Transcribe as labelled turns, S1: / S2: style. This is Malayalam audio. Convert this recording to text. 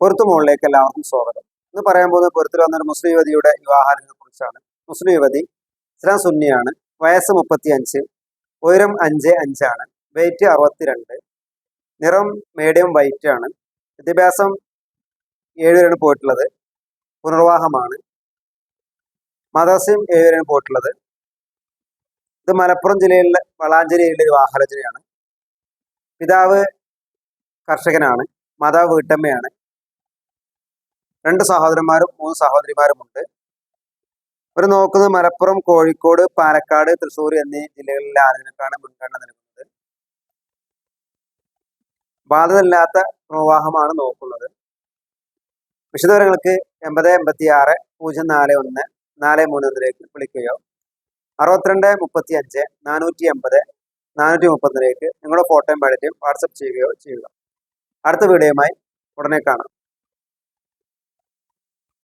S1: പൊരുത്തു മുകളിലേക്ക് എല്ലാവർക്കും സ്വാഗതം. ഇന്ന് പറയാൻ പോകുന്ന പൊരുത്തിൽ വന്നൊരു മുസ്ലിം യുവതിയുടെ വിവാഹാരത്തെ കുറിച്ചാണ്. മുസ്ലിം യുവതി ഇസ്ലാം സുന്നിയാണ് വയസ്സ് മുപ്പത്തി അഞ്ച് ഉയരം അഞ്ച് അഞ്ചാണ് വെയിറ്റ് അറുപത്തിരണ്ട് നിറം മീഡിയം വൈറ്റ് ആണ്. വിദ്യാഭ്യാസം ഏഴുവരെയാണ് പോയിട്ടുള്ളത് പുനർവാഹമാണ് മദ്രസയും ഏഴുവരെയാണ് പോയിട്ടുള്ളത്. ഇത് മലപ്പുറം ജില്ലയിലെ വളാഞ്ചേരിയിലെ ഒരു വിവാഹരചനയാണ് പിതാവ് കർഷകനാണ് മാതാവ് വീട്ടമ്മയാണ്. രണ്ട് സഹോദരന്മാരും മൂന്ന് സഹോദരിമാരുമുണ്ട്. ഇവർ നോക്കുന്നത് മലപ്പുറം കോഴിക്കോട് പാലക്കാട് തൃശ്ശൂർ എന്നീ ജില്ലകളിലെ ആളുകൾക്കാണ് മുൻഗണന നൽകുന്നത്. ബാധിതല്ലാത്ത പ്രവാഹമാണ് നോക്കുന്നത്. വിശദവിവരങ്ങൾക്ക് എൺപത് എൺപത്തി ആറ് പൂജ്യം നാല് ഒന്ന് നാല് മൂന്ന് ഒന്നിലേക്ക് വിളിക്കുകയോ അറുപത്തിരണ്ട് മുപ്പത്തി അഞ്ച് നാനൂറ്റി എൺപത് നാനൂറ്റി മുപ്പത്തിലേക്ക് നിങ്ങളുടെ ഫോട്ടോയും ബയോഡേറ്റയും വാട്സപ്പ് ചെയ്യുകയോ ചെയ്യുക. അടുത്ത വീഡിയോയുമായി ഉടനെ കാണാം.